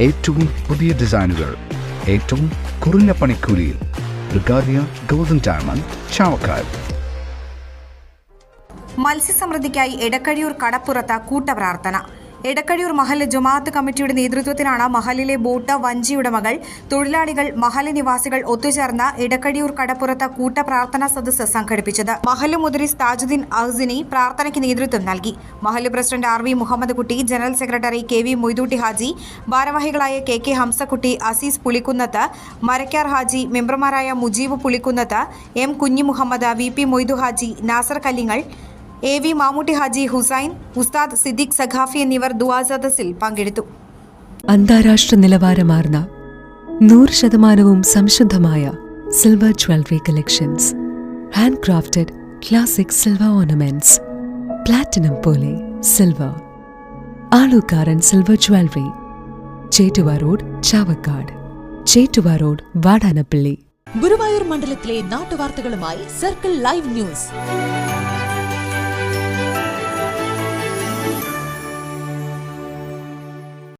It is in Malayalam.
ഏറ്റവും പുതിയ ഡിസൈനുകൾ ഏറ്റവും കുറഞ്ഞ പണിക്കൂലിയിൽ ബ്രിഗാദിയ ഗോൾഡൻ ഡയമണ്ട് ചാവക്കാട്. മത്സ്യസമൃദ്ധിക്കായി എടക്കഴിയൂർ കടപ്പുറത്ത് കൂട്ടപ്രാർത്ഥന എടക്കഴിയൂർ മഹൽ ജമാഅത്ത് കമ്മിറ്റിയുടെ നേതൃത്വത്തിലാണ് മഹലിലെ ബോട്ട വഞ്ചിയുടെ മകൾ തൊഴിലാളികൾ മഹൽ നിവാസികൾ ഒത്തുചേർന്ന് എടക്കഴിയൂർ കടപ്പുറത്ത് കൂട്ടപ്രാർത്ഥനാ സദസ്സ് സംഘടിപ്പിച്ചത്. മഹൽ മുദരിസ് താജുദ്ദീൻ അഹ്സിനി പ്രാർത്ഥനയ്ക്ക് നേതൃത്വം നൽകി. Mahal president R V Muhammad Kutty general secretary K V Moythootty Haji ഭാരവാഹികളായ കെ കെ ഹംസക്കുട്ടി അസീസ് പുളിക്കുന്നത്ത് മരക്കാർ ഹാജി മെമ്പർമാരായ Mujeeb Pulikkunnath M Kunhi Muhammad V P Moidu Haji Nasar Kallingal A V Mammootty Haji Hussain Usthad Siddique Saqafi എന്നിവർ ദുവാ സദസ്സിൽ പങ്കെടുത്തു. അന്താരാഷ്ട്ര നിലവാരമാർന്ന നൂറ് ശതമാനവും സംശുദ്ധമായ silver jewellery collections hand crafted classic silver ornaments platinum പോലെ silver Alukkaran silver jewellery Chettuva road Chavakkad. Chettuva road Vadanappally. Guruvayur മണ്ഡലത്തിലെ നാട്ടുവാർത്തകളുമായി സർക്കിൾ ലൈവ് ന്യൂസ്